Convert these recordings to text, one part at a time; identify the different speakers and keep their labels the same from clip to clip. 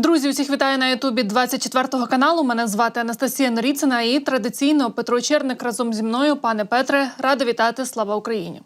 Speaker 1: Друзі, усіх вітаю на Ютубі 24 каналу. Мене звати Анастасія Норіцина і традиційно Петро Черник разом зі мною. Пане Петре, рада вітати. Слава Україні!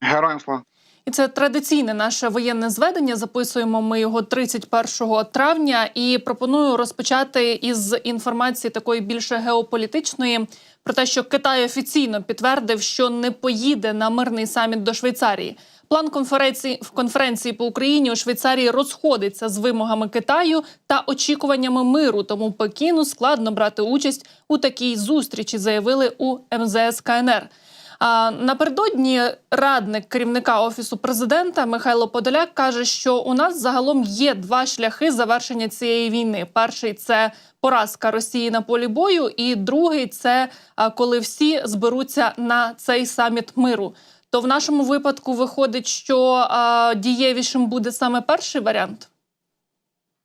Speaker 2: Героям слава.
Speaker 1: І це традиційне наше воєнне зведення. Записуємо ми його 31 травня. І пропоную розпочати із інформації такої більше геополітичної про те, що Китай офіційно підтвердив, що не поїде на мирний саміт до Швейцарії. План конференції в конференції по Україні у Швейцарії розходиться з вимогами Китаю та очікуваннями миру. Тому Пекіну складно брати участь у такій зустрічі, заявили у МЗС КНР. А напередодні радник керівника офісу президента Михайло Подоляк каже, що у нас загалом є два шляхи завершення цієї війни. Перший це поразка Росії на полі бою, і другий це коли всі зберуться на цей саміт миру. То в нашому випадку виходить, що а, дієвішим буде саме перший варіант.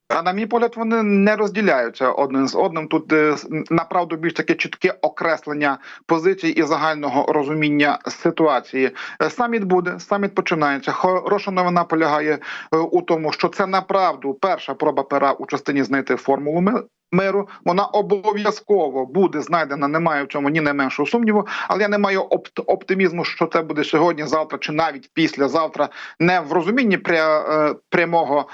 Speaker 2: А на мій погляд, вони не розділяються один з одним. Тут е, направду більш таке чітке окреслення позицій і загального розуміння ситуації. Е, Саміт буде, саміт починається. Хороша новина полягає е, у тому, що це направду перша проба пера у частині знайти формулу миру. Вона обов'язково буде знайдена. Немає в цьому ні найменшого сумніву. Але я не маю опт- оптимізму, що це буде сьогодні, завтра чи навіть післязавтра. Не в розумінні пря- прямого.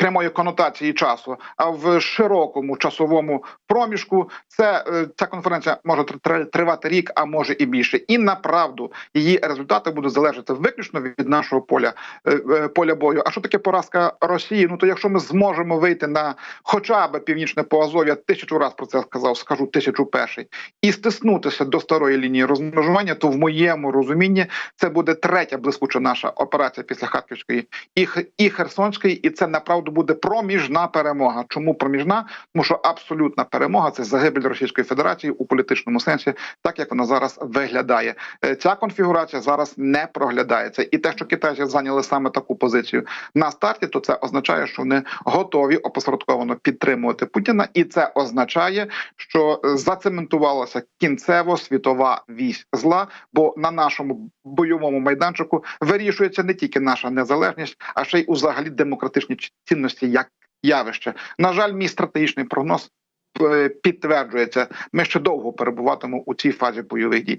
Speaker 2: Прямої конотації часу, а в широкому часовому проміжку це е, ця конференція може тр- тр- тривати рік, а може і більше. І направду її результати будуть залежати виключно від нашого поля е, е, поля бою. А що таке поразка Росії? Ну то якщо ми зможемо вийти на хоча б північне Поазов'я, тисячу раз про це сказав, скажу тисячу перший, і стиснутися до старої лінії розмежування, то в моєму розумінні це буде третя блискуча наша операція після Харківської і, і Херсонської, і це направду буде проміжна перемога. Чому проміжна? Тому що абсолютна перемога це загибель Російської Федерації у політичному сенсі, так як вона зараз виглядає. Е, Ця конфігурація зараз не проглядається, і те, що китайці зайняли саме таку позицію на старті, то це означає, що вони готові опосередковано підтримувати Путіна, і це означає, що е, зацементувалася кінцево світова вісь зла. Бо на нашому бойовому майданчику вирішується не тільки наша незалежність, а ще й взагалі демократичні ч- цінності як явище. На жаль, мій стратегічний прогноз е, підтверджується. Ми ще довго перебуватимемо у цій фазі бойових дій.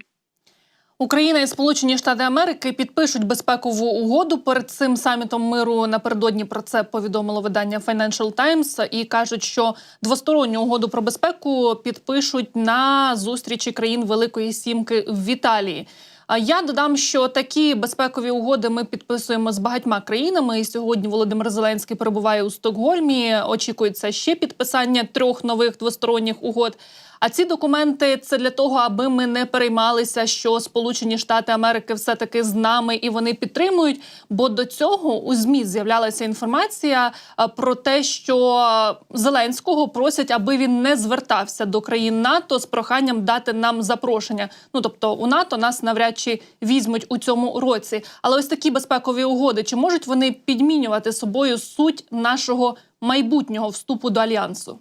Speaker 1: Україна і Сполучені Штати Америки підпишуть безпекову угоду перед цим самітом миру. Напередодні про це повідомило видання Financial Times і кажуть, що двосторонню угоду про безпеку підпишуть на зустрічі країн Великої Сімки в Італії. Я додам, що такі безпекові угоди ми підписуємо з багатьма країнами. І сьогодні Володимир Зеленський перебуває у Стокгольмі. Очікується ще підписання трьох нових двосторонніх угод. А ці документи це для того, аби ми не переймалися, що Сполучені Штати Америки все таки з нами і вони підтримують. Бо до цього у змі з'являлася інформація про те, що Зеленського просять, аби він не звертався до країн НАТО з проханням дати нам запрошення. Ну тобто у НАТО нас навряд чи візьмуть у цьому році. Але ось такі безпекові угоди чи можуть вони підмінювати собою суть нашого майбутнього вступу до альянсу?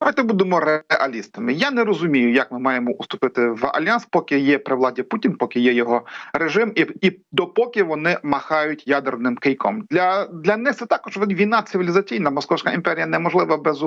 Speaker 2: Давайте будемо реалістами. Я не розумію, як ми маємо уступити в альянс, поки є при владі Путін, поки є його режим, і, і допоки вони махають ядерним кийком. Для для них це також війна цивілізаційна. Московська імперія неможлива без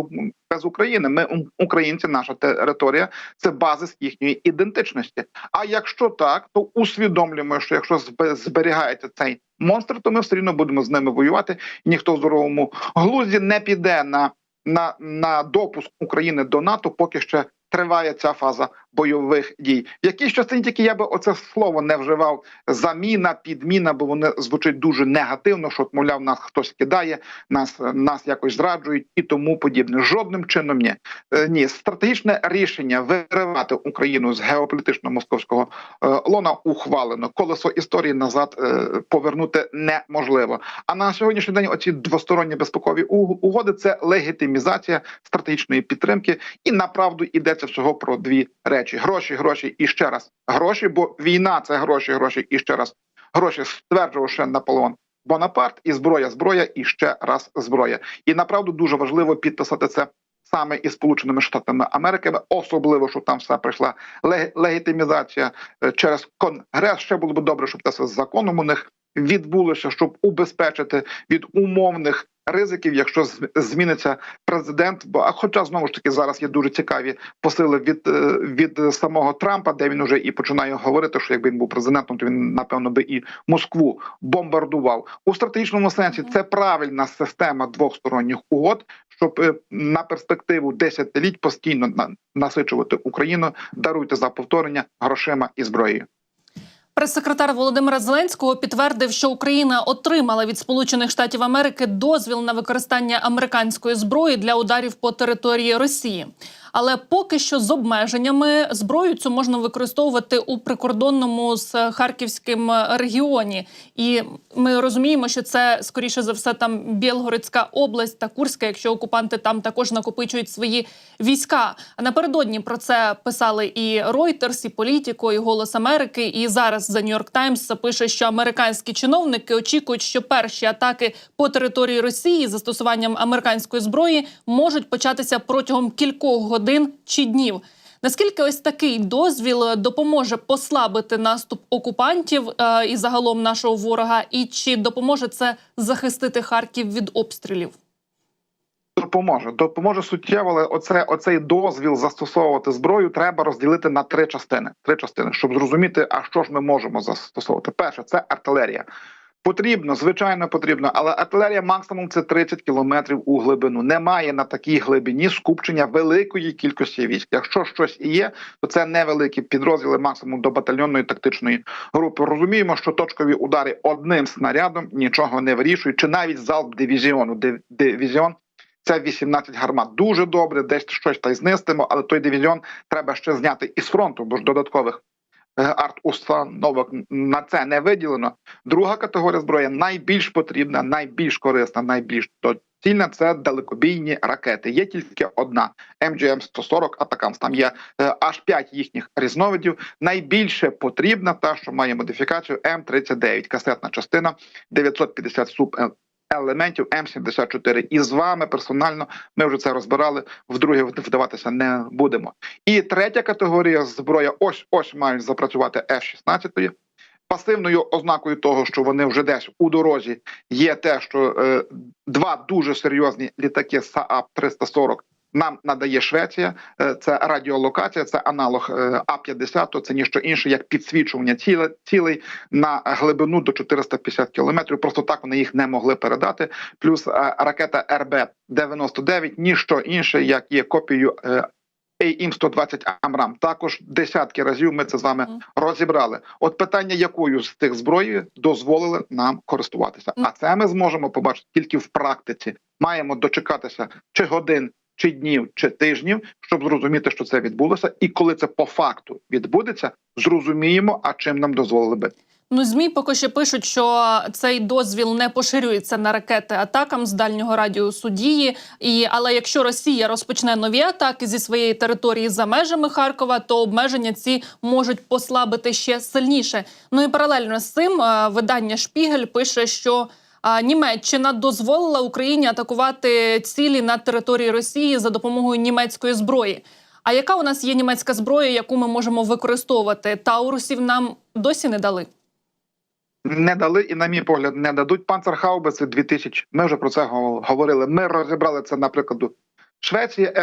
Speaker 2: без України. Ми українці, наша територія це базис їхньої ідентичності. А якщо так, то усвідомлюємо, що якщо збе- зберігається цей монстр, то ми все рівно будемо з ними воювати. Ніхто в здоровому глузді не піде на на, на допуск України до НАТО, поки ще триває ця фаза бойових дій. В якійсь частині тільки я би оце слово не вживав заміна, підміна, бо вони звучить дуже негативно, що мовляв, нас хтось кидає, нас нас якось зраджують і тому подібне. Жодним чином ні. Е, Ні, стратегічне рішення виривати Україну з геополітичного московського е, лона ухвалено. Колесо історії назад е, повернути неможливо. А на сьогоднішній день оці двосторонні безпекові уг- угоди це легітимізація стратегічної підтримки, і направду йдеться всього про дві речі: гроші, гроші і ще раз гроші. Бо війна це гроші, гроші і ще раз гроші. Стверджував ще Наполеон. Бонапарт і зброя, зброя і ще раз зброя. І направду дуже важливо підписати це саме із Сполученими Штатами Америки, особливо що там все прийшла лег- легітимізація е, через конгрес. Ще було б добре, щоб це з законом у них відбулося, щоб убезпечити від умовних ризиків, якщо зміниться президент. Бо хоча знову ж таки зараз є дуже цікаві посили від, е, від самого Трампа, де він уже і починає говорити, що якби він був президентом, то він напевно би і Москву бомбардував у стратегічному сенсі. Це правильна система двохсторонніх угод, щоб е, на перспективу десятиліть постійно на- насичувати Україну. Даруйте за повторення грошима і зброєю.
Speaker 1: Прес-секретар Володимира Зеленського підтвердив, що Україна отримала від Сполучених Штатів Америки дозвіл на використання американської зброї для ударів по території Росії. Але поки що з обмеженнями зброю цю можна використовувати у прикордонному з харківським регіоні. І ми розуміємо, що це скоріше за все там Білгородська область та Курська, якщо окупанти там також накопичують свої війська. А напередодні про це писали і Reuters, і Політіко, і Голос Америки. І зараз за Нью-Йорк Таймс пише, що американські чиновники очікують, що перші атаки по території Росії застосуванням американської зброї можуть початися протягом кількох годин чи днів. Наскільки ось такий дозвіл допоможе послабити наступ окупантів е, і загалом нашого ворога, і чи допоможе це захистити Харків від обстрілів?
Speaker 2: Допоможе, допоможе суттєво, але оце оцей дозвіл застосовувати зброю треба розділити на три частини. Три частини, щоб зрозуміти, а що ж ми можемо застосовувати. Перше, це артилерія. Потрібно, звичайно, потрібно, але артилерія максимум це 30 кілометрів у глибину. Немає на такій глибині скупчення великої кількості військ. Якщо щось і є, то це невеликі підрозділи, максимум до батальйонної тактичної групи. Розуміємо, що точкові удари одним снарядом нічого не вирішують, чи навіть залп дивізіону. Дивізіон це 18 гармат. Дуже добре, десь щось та й знистимо, але той дивізіон треба ще зняти із фронту, бо ж додаткових е, арт-установок на це не виділено. Друга категорія зброї найбільш потрібна, найбільш корисна, найбільш доцільна – це далекобійні ракети. Є тільки одна МГМ 140 Атакамс. Там є е, аж п'ять їхніх різновидів. Найбільше потрібна та, що має модифікацію М39, касетна частина 950 суб е, елементів М74. І з вами персонально ми вже це розбирали. Вдруге вдаватися не будемо. І третя категорія зброя. Ось ось мають запрацювати F-16. Пасивною ознакою того, що вони вже десь у дорозі, є те, що е, два дуже серйозні літаки Saab 340 нам надає Швеція. Е, Це радіолокація, це аналог е, А-50, то це ніщо інше, як підсвічування ціле, цілей на глибину до 450 кілометрів. Просто так вони їх не могли передати. Плюс е, ракета РБ-99, ніщо інше, як є копією е, AIM-120 Амрам. Також десятки разів ми це з вами розібрали. От питання, якою з тих зброї дозволили нам користуватися. А це ми зможемо побачити тільки в практиці. Маємо дочекатися чи годин, чи днів, чи тижнів, щоб зрозуміти, що це відбулося, і коли це по факту відбудеться, зрозуміємо, а чим нам дозволили би.
Speaker 1: Ну, змі поки що пишуть, що цей дозвіл не поширюється на ракети атакам з дальнього радіусу дії. І але якщо Росія розпочне нові атаки зі своєї території за межами Харкова, то обмеження ці можуть послабити ще сильніше. Ну і паралельно з цим е, видання Шпігель пише, що. Німеччина дозволила Україні атакувати цілі на території Росії за допомогою німецької зброї. А яка у нас є німецька зброя, яку ми можемо використовувати? Таурусів нам досі не дали.
Speaker 2: Не дали і, на мій погляд, не дадуть панцерхаубиці 2000. Ми вже про це говорили. Ми розібрали це на прикладу Швеції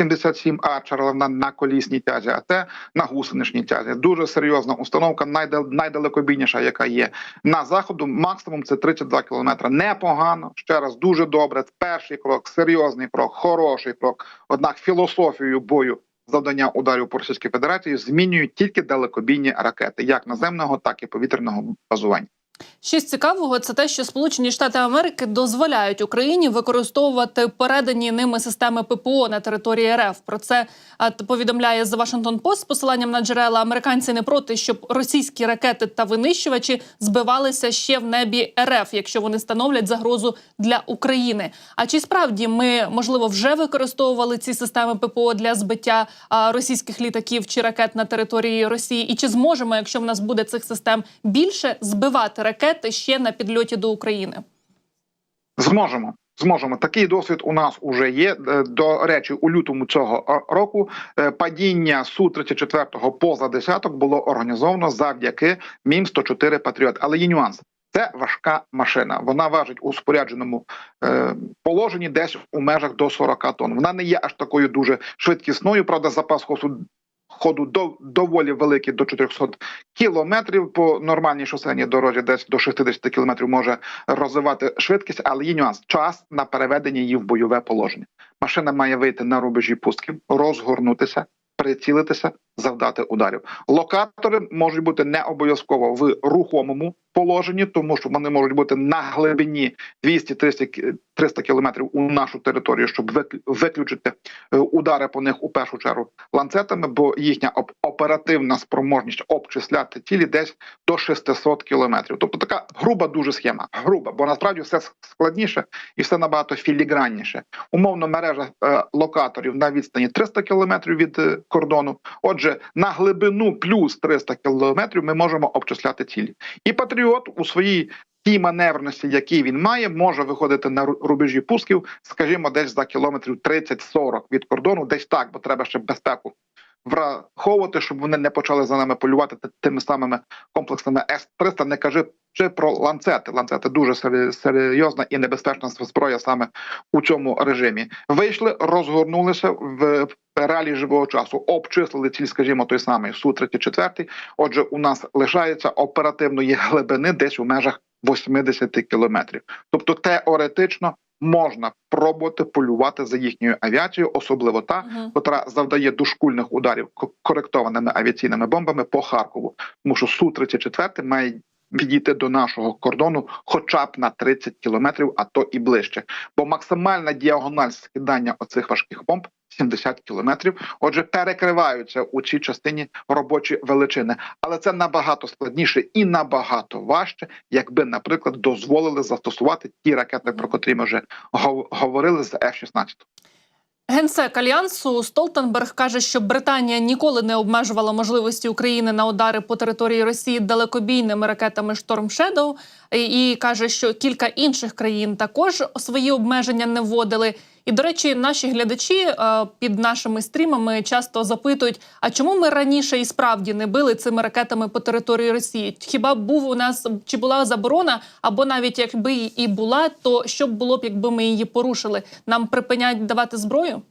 Speaker 2: FH-77 Archer, вона на колісній тязі, а це на гусеничній тязі. Дуже серйозна установка, найдал- найдалекобійніша, яка є на заходу. Максимум це 32 кілометри. Непогано. Ще раз дуже добре. Перший крок, серйозний крок, хороший крок. Однак філософію бою. Завдання ударів по Російській Федерації змінюють тільки далекобійні ракети, як наземного, так і повітряного базування.
Speaker 1: З цікавого це те, що Сполучені Штати Америки дозволяють Україні використовувати передані ними системи ППО на території РФ. Про це повідомляє The Washington Post з посиланням на джерела. Американці не проти, щоб російські ракети та винищувачі збивалися ще в небі РФ, якщо вони становлять загрозу для України. А чи справді ми можливо вже використовували ці системи ППО для збиття російських літаків чи ракет на території Росії? І чи зможемо, якщо в нас буде цих систем більше, збивати ракети ще на підльоті до України?
Speaker 2: Зможемо. Зможемо такий досвід у нас уже є. Е, До речі, у лютому цього року е, падіння су 34 поза десяток було організовано завдяки мім 104 Патріот. Але є нюанс. Це важка машина. Вона важить у спорядженому е, положенні десь у межах до 40 тонн. Вона не є аж такою дуже швидкісною. Правда, запас ходу ходу до, доволі великий до 400 кілометрів по нормальній шосейній дорозі, десь до 60 кілометрів може розвивати швидкість, але є нюанс час на переведення її в бойове положення. Машина має вийти на рубежі пусків, розгорнутися, прицілитися, завдати ударів. Локатори можуть бути не обов'язково в рухомому положенні, тому що вони можуть бути на глибині 200-300 300 кілометрів у нашу територію, щоб вик- виключити е, удари по них у першу чергу ланцетами, бо їхня оперативна спроможність обчисляти цілі десь до 600 кілометрів. Тобто така груба дуже схема. Груба, бо насправді все складніше і все набагато філігранніше. Умовно, мережа е, локаторів на відстані 300 кілометрів від е, кордону. Отже, на глибину плюс 300 кілометрів ми можемо обчисляти цілі. І патріот у своїй тій маневрності, які він має, може виходити на рубежі пусків, скажімо, десь за кілометрів 30-40 від кордону, десь так, бо треба ще безпеку враховувати, щоб вони не почали за нами полювати тими самими комплексами С-300. Не кажи чи про ланцети. Ланцети дуже серйозна і небезпечна зброя саме у цьому режимі. Вийшли, розгорнулися в реалії живого часу, обчислили ціль, скажімо, той самий су 34 Отже, у нас лишається оперативної глибини десь у межах 80 кілометрів. Тобто теоретично можна пробувати полювати за їхньою авіацією, особливо та,
Speaker 1: Мгм.
Speaker 2: котра завдає дошкульних ударів ко- коректованими авіаційними бомбами по Харкову, тому що су 34 має підійти до нашого кордону хоча б на 30 кілометрів, а то і ближче. Бо максимальна діагональ скидання оцих важких бомб 70 кілометрів. Отже, перекриваються у цій частині робочі величини, але це набагато складніше і набагато важче, якби, наприклад, дозволили застосувати ті ракети, про котрі ми вже говорили з F-16.
Speaker 1: Генсек альянсу Столтенберг каже, що Британія ніколи не обмежувала можливості України на удари по території Росії далекобійними ракетами Storm Shadow і каже, що кілька інших країн також свої обмеження не вводили. І до речі, наші глядачі е, під нашими стрімами часто запитують: а чому ми раніше і справді не били цими ракетами по території Росії? Хіба був у нас чи була заборона, або навіть якби і була, то що б було б, якби ми її порушили? Нам припинять давати зброю?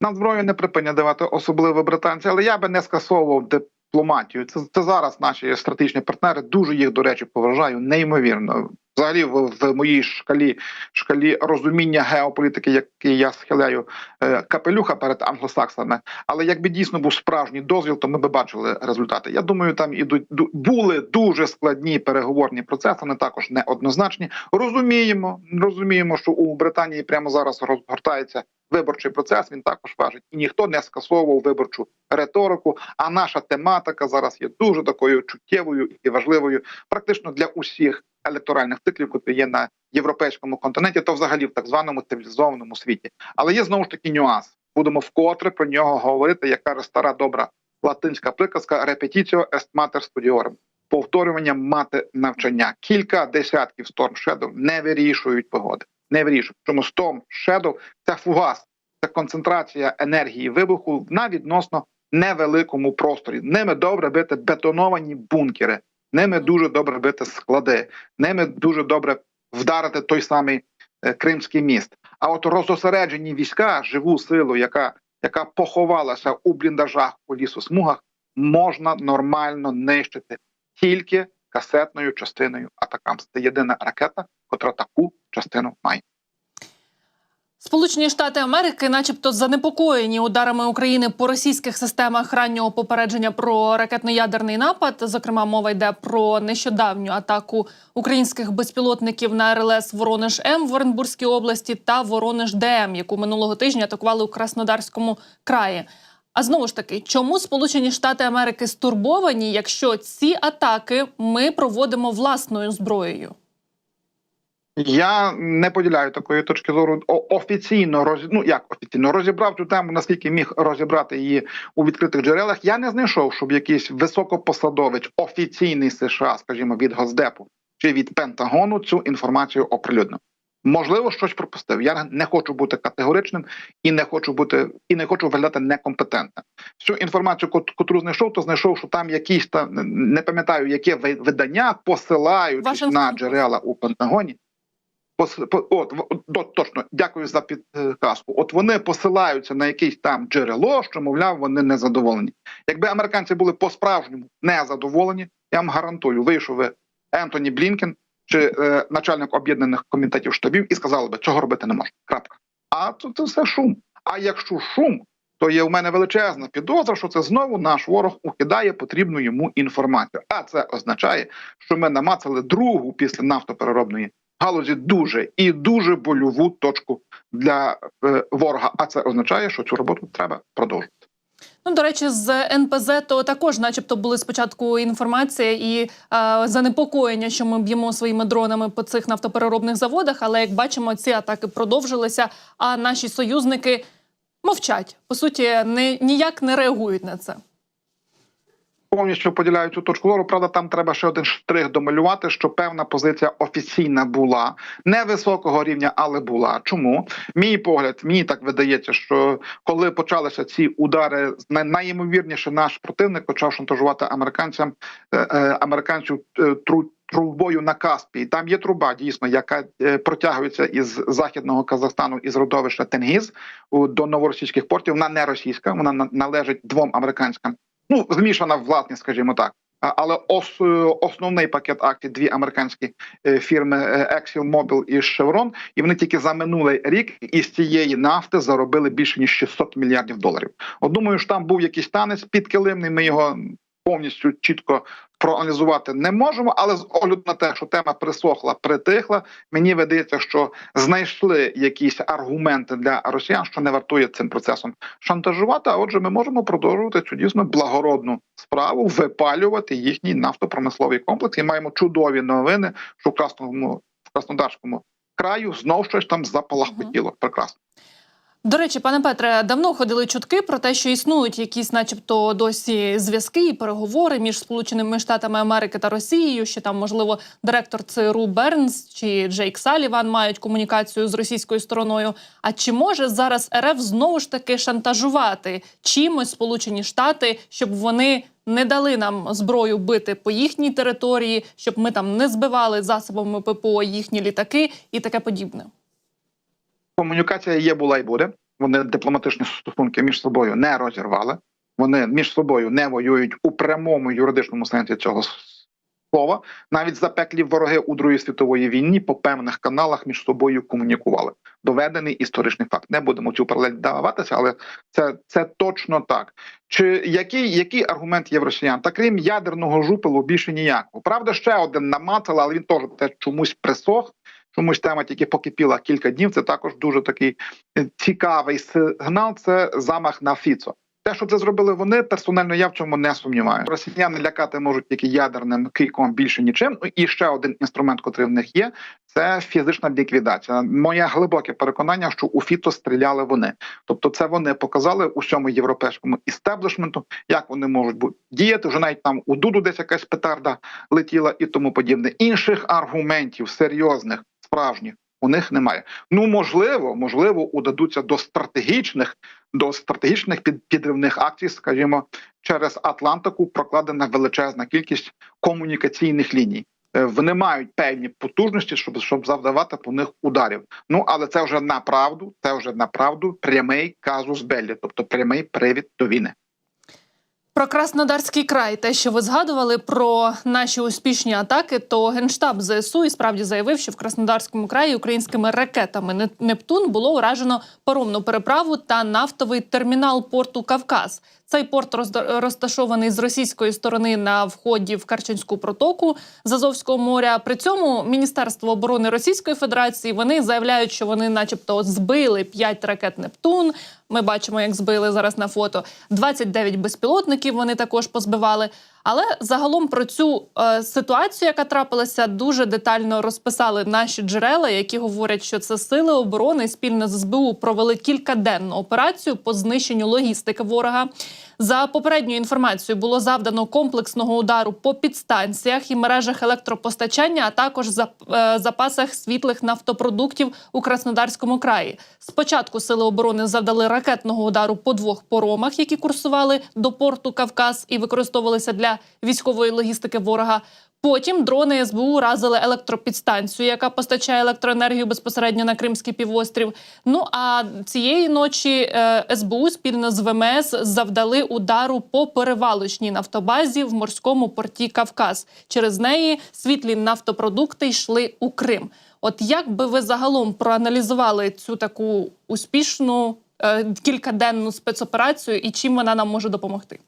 Speaker 2: Нам зброю не припинять давати, особливо британці, але я би не скасовував дипломатію. Це, це зараз наші стратегічні партнери. Дуже їх, до речі, поважаю, неймовірно. Взагалі, в, моїй шкалі шкалі розуміння геополітики, який я схиляю е, капелюха перед англосаксами. Але якби дійсно був справжній дозвіл, то ми би бачили результати. Я думаю, там ідуть були дуже складні переговорні процеси, вони також неоднозначні. Розуміємо, розуміємо, що у Британії прямо зараз розгортається виборчий процес. Він також важить, і ніхто не скасовував виборчу риторику. А наша тематика зараз є дуже такою чуттєвою і важливою, практично для усіх електоральних циклів, які є на європейському континенті, то взагалі в так званому цивілізованому світі. Але є знову ж таки нюанс. Будемо вкотре про нього говорити, як каже стара добра латинська приказка «repetitio est mater studiorum» – повторювання мати навчання. Кілька десятків Storm Shadow не вирішують погоди. Не вирішують. Чому Storm Shadow – це фугас, це концентрація енергії вибуху на відносно невеликому просторі. Ними добре бити бетоновані бункери, ними дуже добре бити склади, ними дуже добре вдарити той самий е, Кримський міст. А от розосереджені війська, живу силу, яка, яка поховалася у бліндажах у лісосмугах, можна нормально нищити тільки касетною частиною Атакамс. Це єдина ракета, котра таку частину має.
Speaker 1: Сполучені Штати Америки, начебто, занепокоєні ударами України по російських системах раннього попередження про ракетно-ядерний напад. Зокрема, мова йде про нещодавню атаку українських безпілотників на РЛС Воронеж М в Оренбурзькій області та Воронеж ДМ, яку минулого тижня атакували у Краснодарському краї. А знову ж таки, чому Сполучені Штати Америки стурбовані, якщо ці атаки ми проводимо власною зброєю?
Speaker 2: Я не поділяю такої точки зору. Офіційно роз... ну як офіційно розібрав цю тему, наскільки міг розібрати її у відкритих джерелах. Я не знайшов, щоб якийсь високопосадовець офіційний США, скажімо, від Госдепу чи від Пентагону цю інформацію оприлюднив. Можливо, щось пропустив. Я не хочу бути категоричним і не хочу бути і не хочу виглядати некомпетентним. Всю інформацію, кот- котру знайшов, то знайшов, що там якісь там не пам'ятаю, яке ви- видання
Speaker 1: Вашингтон
Speaker 2: на джерела у Пентагоні. По- От точно дякую за підказку. От вони посилаються на якесь там джерело, що мовляв, вони не задоволені. Якби американці були по-справжньому не задоволені, я вам гарантую, вийшов би Ентоні Блінкен чи е, начальник об'єднаних комітетів штабів і сказали би, цього робити не можна. Крапка. А це, це все шум. А якщо шум, то є у мене величезна підозра, що це знову наш ворог укидає потрібну йому інформацію. А це означає, що ми намацали другу після нафтопереробної галузі дуже і дуже больову точку для е, ворога. А це означає, що цю роботу треба продовжувати.
Speaker 1: Ну, до речі, з НПЗ то також, начебто, були спочатку інформація і е, занепокоєння, що ми б'ємо своїми дронами по цих нафтопереробних заводах. Але як бачимо, ці атаки продовжилися. А наші союзники мовчать. По суті, не ніяк не реагують на це.
Speaker 2: Повністю поділяю цю точку зору. Правда, там треба ще один штрих домалювати, що певна позиція офіційна була невисокого рівня, але була. Чому мій погляд, мені так видається, що коли почалися ці удари, найімовірніше наш противник почав шантажувати американцям е, е, американців е, тру. Трубою на Каспії там є труба, дійсно, яка протягується із західного Казахстану із родовища Тенгіз до новоросійських портів. Вона не російська, вона на- належить двом американським ну змішана власність, скажімо так. Але ос, е, основний пакет актів дві американські е, фірми е, ExxonMobil і Chevron, і вони тільки за минулий рік із цієї нафти заробили більше ніж 600 мільярдів доларів. От думаю, що там був якийсь танець підкилимний. Ми його повністю чітко проаналізувати не можемо. Але з огляду на те, що тема присохла, притихла, мені видається, що знайшли якісь аргументи для росіян, що не вартує цим процесом шантажувати. А отже, ми можемо продовжувати цю дійсно благородну справу, випалювати їхній нафтопромисловий комплекс. І маємо чудові новини, що в красному в Краснодарському краю знов щось там запалахкотіло. Прекрасно.
Speaker 1: До речі, пане Петре, давно ходили чутки про те, що існують якісь, начебто, досі зв'язки і переговори між Сполученими Штатами Америки та Росією. Що там, можливо, директор ЦРУ Бернс чи Джейк Саліван мають комунікацію з російською стороною. А чи може зараз РФ знову ж таки шантажувати чимось Сполучені Штати, щоб вони не дали нам зброю бити по їхній території, щоб ми там не збивали засобами ППО їхні літаки і таке подібне?
Speaker 2: Комунікація є, була і буде. Вони дипломатичні стосунки між собою не розірвали. Вони між собою не воюють у прямому юридичному сенсі цього слова. Навіть запеклі вороги у Другій світової війні по певних каналах між собою комунікували. Доведений історичний факт. Не будемо цю паралель даватися, але це, це точно так. Чи який, який аргумент є в росіян? Та крім ядерного жупелу, більше ніякого. Правда, ще один намацали, але він теж чомусь присох. Чомусь тема тільки покипіла кілька днів. Це також дуже такий е, цікавий сигнал. Це замах на Фіцо. Те, що це зробили вони, персонально я в цьому не сумніваю. Росіяни лякати можуть тільки ядерним кийком більше нічим. Ну, І ще один інструмент, котрий в них є, це фізична ліквідація. Моє глибоке переконання, що у Фіцо стріляли вони. Тобто, це вони показали усьому європейському істеблішменту, як вони можуть діяти. Вже навіть там у Дуду десь якась петарда летіла і тому подібне. Інших аргументів серйозних, справжніх. У них немає. Ну можливо, можливо, удадуться до стратегічних, до стратегічних під, підривних акцій, скажімо, через Атлантику прокладена величезна кількість комунікаційних ліній. Е, Вони мають певні потужності, щоб щоб завдавати по них ударів. Ну але це вже направду, це вже направду прямий казус беллі, тобто прямий привід до війни.
Speaker 1: Про Краснодарський край, те, що ви згадували про наші успішні атаки, то генштаб ЗСУ і справді заявив, що в Краснодарському краї українськими ракетами Нептун було уражено паромну переправу та нафтовий термінал порту Кавказ. Цей порт розташований з російської сторони на вході в Карченську протоку з Азовського моря. При цьому Міністерство оборони Російської Федерації вони заявляють, що вони, начебто, збили 5 ракет Нептун. Ми бачимо, як збили зараз на фото. 29 безпілотників вони також позбивали. Але загалом про цю е, ситуацію, яка трапилася, дуже детально розписали наші джерела, які говорять, що це сили оборони спільно з СБУ провели кількаденну операцію по знищенню логістики ворога. За попередньою інформацією було завдано комплексного удару по підстанціях і мережах електропостачання, а також за е, запасах світлих нафтопродуктів у Краснодарському краї. Спочатку сили оборони завдали ракетного удару по двох поромах, які курсували до порту Кавказ і використовувалися для військової логістики ворога. Потім дрони СБУ разили електропідстанцію, яка постачає електроенергію безпосередньо на Кримський півострів. Ну а цієї ночі е, СБУ спільно з ВМС завдали удару по перевалочній нафтобазі в морському порті Кавказ. Через неї світлі нафтопродукти йшли у Крим. От як би ви загалом проаналізували цю таку успішну е, кількаденну спецоперацію і чим вона нам може допомогти?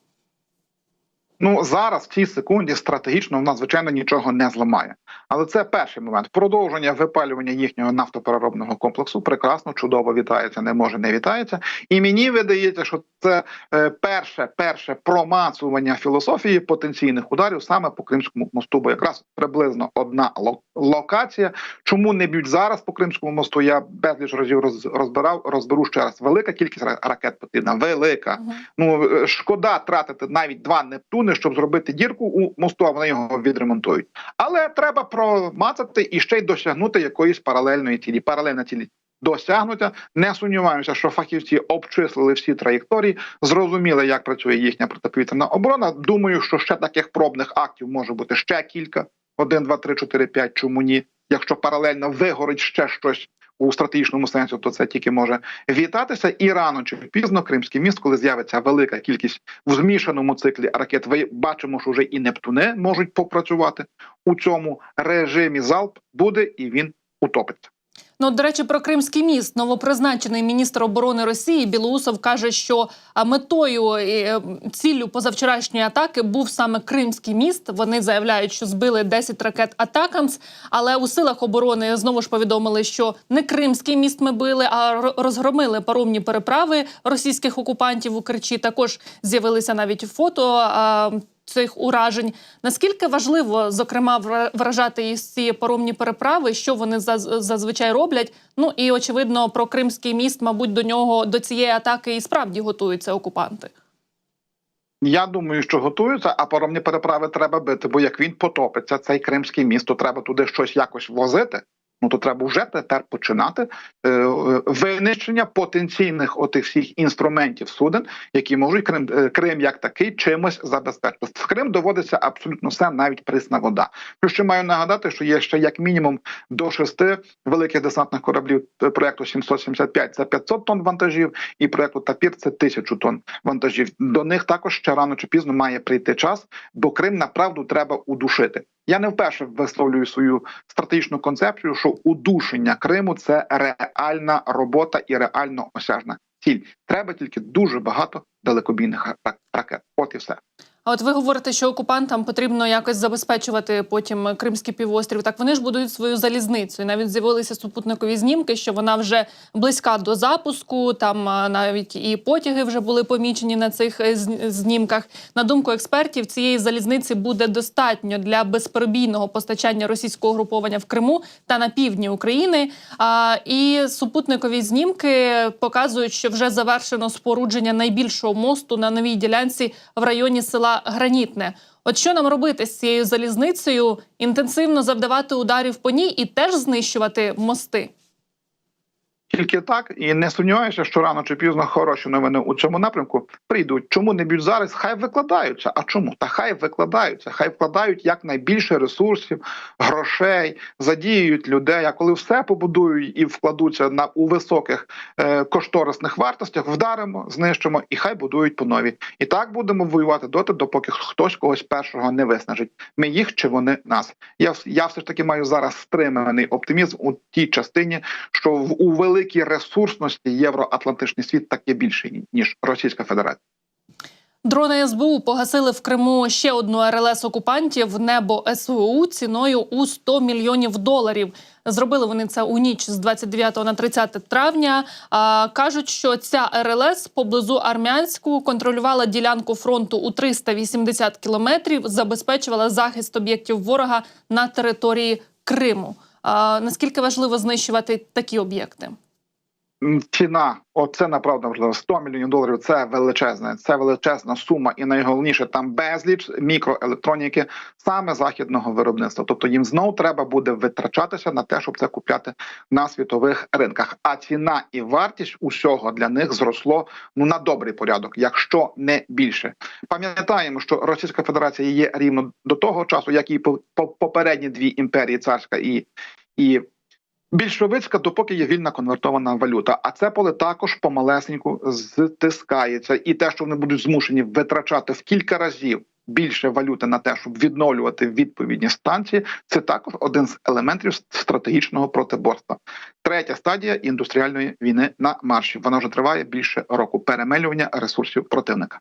Speaker 2: Ну зараз в цій секунді стратегічно в нас звичайно нічого не зламає. Але це перший момент. Продовження випалювання їхнього нафтопереробного комплексу прекрасно, чудово вітається, не може не вітається. І мені видається, що це е, перше, перше промацування філософії потенційних ударів саме по Кримському мосту, бо якраз приблизно одна локація. Чому не б'ють зараз по Кримському мосту? Я безліч разів роз, розбирав, розберу ще раз. Велика кількість ракет потрібна, велика. Ну е, шкода тратити навіть два Нептуни, щоб зробити дірку у мосту, а вони його відремонтують. Але треба промацати і ще й досягнути якоїсь паралельної цілі. Паралельна цілі досягнута. Не сумніваємося, що фахівці обчислили всі траєкторії, зрозуміли, як працює їхня протиповітряна оборона. Думаю, що ще таких пробних актів може бути ще кілька: один, два, три, чотири, п'ять. Чому ні? Якщо паралельно вигорить ще щось у стратегічному сенсі, то це тільки може вітатися. І рано чи пізно Кримський міст, коли з'явиться велика кількість в змішаному циклі ракет, ви бачимо, що вже і Нептуни можуть попрацювати у цьому режимі. Залп буде і він утопиться.
Speaker 1: Ну, до речі, про Кримський міст новопризначений міністр оборони Росії Білоусов каже, що метою е, ціллю позавчорашньої атаки був саме Кримський міст. Вони заявляють, що збили 10 ракет Атакамс. Але у силах оборони знову ж повідомили, що не Кримський міст ми били, а ро- розгромили паромні переправи російських окупантів у Керчі. Також з'явилися навіть фото. Цих уражень наскільки важливо зокрема вра- вражати із ці паромні переправи, що вони заз- зазвичай роблять? Ну і очевидно, про Кримський міст, мабуть, до нього до цієї атаки і справді готуються окупанти.
Speaker 2: Я думаю, що готуються, а паромні переправи треба бити. Бо як він потопиться, цей кримський міст, то треба туди щось якось возити. Ну то треба вже тепер починати е, е, винищення потенційних отих всіх інструментів суден, які можуть Крим, е, Крим як такий чимось забезпечити. В Крим доводиться абсолютно все, навіть прісна вода. Плюс ще маю нагадати, що є ще як мінімум до шести великих десантних кораблів е, проекту 775 – це 500 тонн вантажів, і проекту Тапір це 1000 тонн вантажів. До них також ще рано чи пізно має прийти час, бо Крим направду треба удушити. Я не вперше висловлюю свою стратегічну концепцію, що удушення Криму це реальна робота і реально осяжна ціль. Треба тільки дуже багато далекобійних ра- ракет. От і все.
Speaker 1: А от ви говорите, що окупантам потрібно якось забезпечувати потім Кримський півострів. Так вони ж будують свою залізницю. І навіть з'явилися супутникові знімки, що вона вже близька до запуску. Там навіть і потяги вже були помічені на цих е, знімках. На думку експертів, цієї залізниці буде достатньо для безперебійного постачання російського груповання в Криму та на півдні України. А, і супутникові знімки показують, що вже завершено спорудження найбільшого мосту на новій ділянці в районі села Гранітне. От що нам робити з цією залізницею? Інтенсивно завдавати ударів по ній і теж знищувати мости.
Speaker 2: Тільки так, і не сумніваюся, що рано чи пізно хороші новини у цьому напрямку прийдуть. Чому не б'ють зараз? Хай викладаються. А чому? Та хай викладаються, хай вкладають якнайбільше ресурсів, грошей, задіюють людей. А коли все побудують і вкладуться на у високих е, кошторисних вартостях, вдаримо, знищимо і хай будують по новій. І так будемо воювати доти, допоки хтось когось першого не виснажить. Ми їх чи вони нас. Я я все ж таки маю зараз стриманий оптимізм у тій частині, що в у великій ресурсності євроатлантичний світ таки більший ніж Російська Федерація.
Speaker 1: Дрони СБУ погасили в Криму ще одну РЛС окупантів небо СВУ ціною у 100 мільйонів доларів. Зробили вони це у ніч з 29 на 30 травня. А, кажуть, що ця РЛС поблизу Армянську контролювала ділянку фронту у 380 кілометрів, забезпечувала захист об'єктів ворога на території Криму. А, наскільки важливо знищувати такі об'єкти?
Speaker 2: Ціна, оце направду важливо. 100 мільйонів доларів це величезне, це величезна сума, і найголовніше там безліч мікроелектроніки саме західного виробництва. Тобто їм знов треба буде витрачатися на те, щоб це купляти на світових ринках. А ціна і вартість усього для них зросло ну на добрий порядок, якщо не більше. Пам'ятаємо, що Російська Федерація є рівно до того часу, як і по- по- попередні дві імперії, царська і, і більшовицька, допоки є вільна конвертована валюта. А це поле також помалесеньку зтискається, і те, що вони будуть змушені витрачати в кілька разів. Більше валюти на те, щоб відновлювати відповідні станції, це також один з елементів стратегічного протиборства. Третя стадія індустріальної війни на марші. Вона вже триває більше року перемелювання ресурсів противника.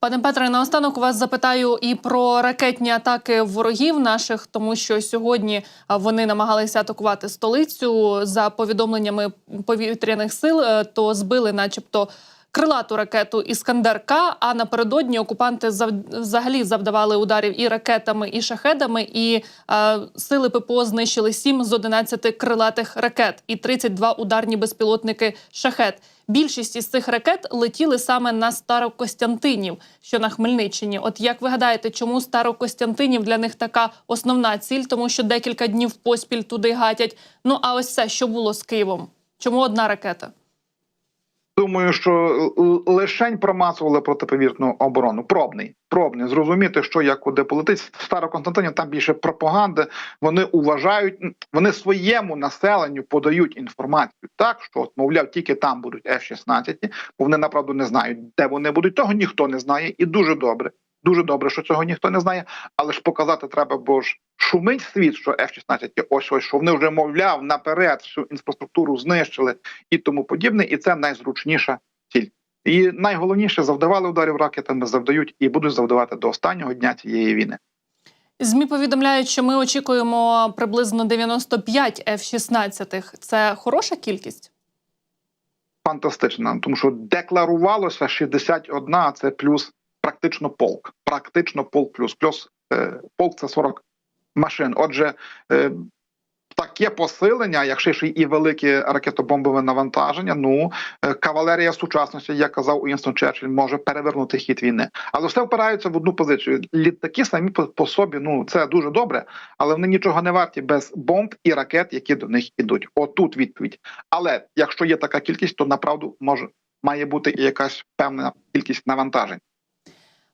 Speaker 1: Пане Петре, наостанок вас запитаю і про ракетні атаки ворогів наших, тому що сьогодні вони намагалися атакувати столицю за повідомленнями повітряних сил, е, то збили, начебто. Крилату ракету Іскандер К. А напередодні окупанти взагалі завдавали ударів і ракетами, і шахедами. І е, сили ППО знищили 7 з 11 крилатих ракет і 32 ударні безпілотники шахет. Більшість із цих ракет летіли саме на Старокостянтинів, що на Хмельниччині. От як ви гадаєте, чому Старокостянтинів для них така основна ціль, тому що декілька днів поспіль туди гатять. Ну а ось це що було з Києвом? Чому одна ракета?
Speaker 2: Думаю, що лишень промацували протиповірну оборону. Пробний, пробний. Зрозуміти, що як куди полетить. Староконстантинів там більше пропаганди. Вони уважають, вони своєму населенню подають інформацію так, що от, мовляв, тільки там будуть F-16, бо вони направду не знають, де вони будуть. Того ніхто не знає, і дуже добре. Дуже добре, що цього ніхто не знає, але ж показати треба, бо ж шумить світ, що F-16 ось ось, що вони вже мовляв наперед всю інфраструктуру знищили і тому подібне, і це найзручніша ціль. І найголовніше завдавали ударів ракетами, завдають і будуть завдавати до останнього дня цієї війни.
Speaker 1: Змі повідомляють, що ми очікуємо приблизно 95 F-16. Це хороша кількість.
Speaker 2: Фантастично, тому що декларувалося 61, а це плюс практично полк. Практично полк плюс. Плюс полк це 40 машин. Отже, таке посилення, якщо ще і велике ракетобомбове навантаження, ну кавалерія сучасності, як казав Уінстон Черчилль, може перевернути хід війни. Але все впирається в одну позицію. Літаки самі по собі, ну це дуже добре, але вони нічого не варті без бомб і ракет, які до них ідуть. Отут відповідь. Але якщо є така кількість, то направду може має бути і якась певна кількість навантажень.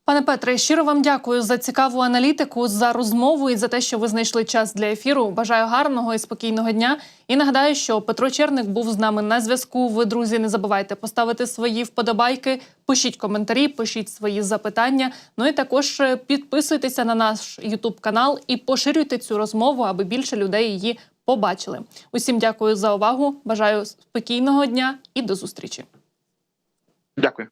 Speaker 1: Пане Петре, щиро вам дякую за цікаву аналітику, за розмову і за те, що ви знайшли час для ефіру. Бажаю гарного і спокійного дня. І нагадаю, що Петро Черник був з нами на зв'язку. Ви, друзі, не забувайте поставити свої вподобайки, пишіть коментарі, пишіть свої запитання. Ну і також е, підписуйтеся на наш Ютуб канал і поширюйте цю розмову, аби більше людей її побачили. Усім дякую за увагу. Бажаю спокійного дня і до зустрічі.
Speaker 2: Дякую.